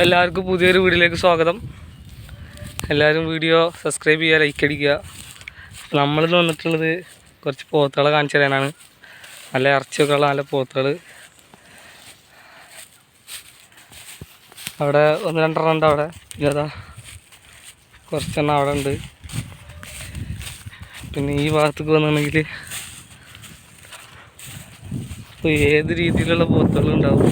എല്ലാവർക്കും പുതിയൊരു വീഡിയോയിലേക്ക് സ്വാഗതം. എല്ലാവരും വീഡിയോ സബ്സ്ക്രൈബ് ചെയ്യുക ലൈക്ക് അടിക്കുക. നമ്മളിന്ന് വന്നിട്ടുള്ളത് കുറച്ച് പോത്തുകളെ കാണിച്ചു തരാനാണ്. നല്ല ഇറച്ചിയൊക്കെ ഉള്ള നല്ല പോത്തുകൾ അവിടെ ഒന്ന് രണ്ടെണ്ണം ഉണ്ട് അവിടെ. ഇതാ കുറച്ചെണ്ണം അവിടെ ഉണ്ട്. പിന്നെ ഈ ഭാഗത്തേക്ക് വന്നിട്ടുണ്ടെങ്കിൽ ഏത് രീതിയിലുള്ള പോത്തുകളുണ്ടാവും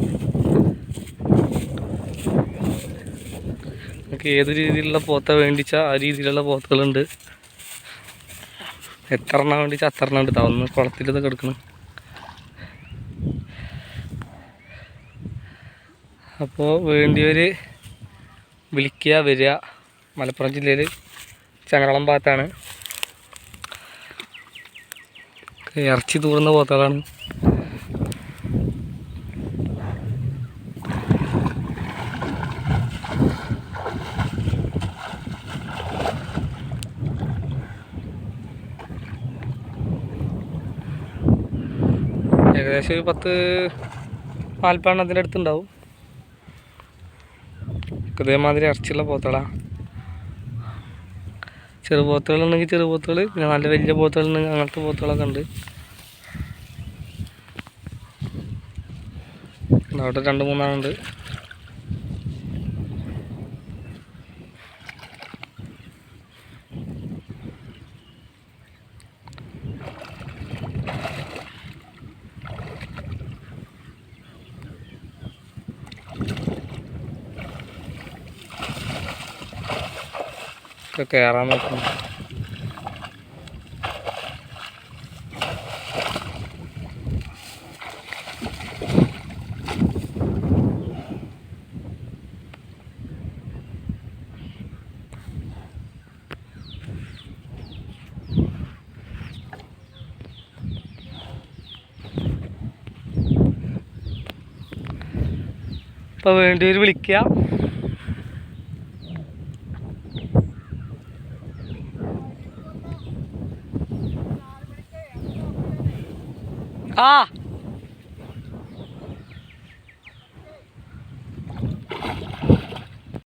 നമുക്ക് ഏത് രീതിയിലുള്ള പോത്ത വേണ്ടിച്ചാൽ ആ രീതിയിലുള്ള പോത്തകളുണ്ട്. എത്ര എണ്ണം വേണ്ടിച്ചാൽ അത്ര എണ്ണം ഉണ്ട്. ഒന്ന് കുളത്തിലത് കിടക്കണം. അപ്പോൾ വേണ്ടിയവർ വിളിക്കുക വരിക മലപ്പുറം ജില്ലയിൽ ചങ്ങളം ഭാഗത്താണ്. ഇറച്ചി തൂറുന്ന പോത്തുകളാണ്. ഏകദേശം ഒരു പത്ത് നാൽപ്പതെണ്ണത്തിന്റെ അടുത്തുണ്ടാവും. ഇതേമാതിരി ഇറച്ചിയുള്ള പോത്തുകളാ. ചെറു ചെറുപോത്തുകൾ പിന്നെ നല്ല വലിയ പോത്തുകളുണ്ടെങ്കിൽ അങ്ങനത്തെ പോത്തുകളൊക്കെ ഉണ്ട്. അവിടെ രണ്ട് മൂന്നാളുണ്ട്. ഒക്കെ കയറാൻ നോക്കുന്നു അപ്പോൾ വേണ്ടിയവർ വിളിക്കുക 아!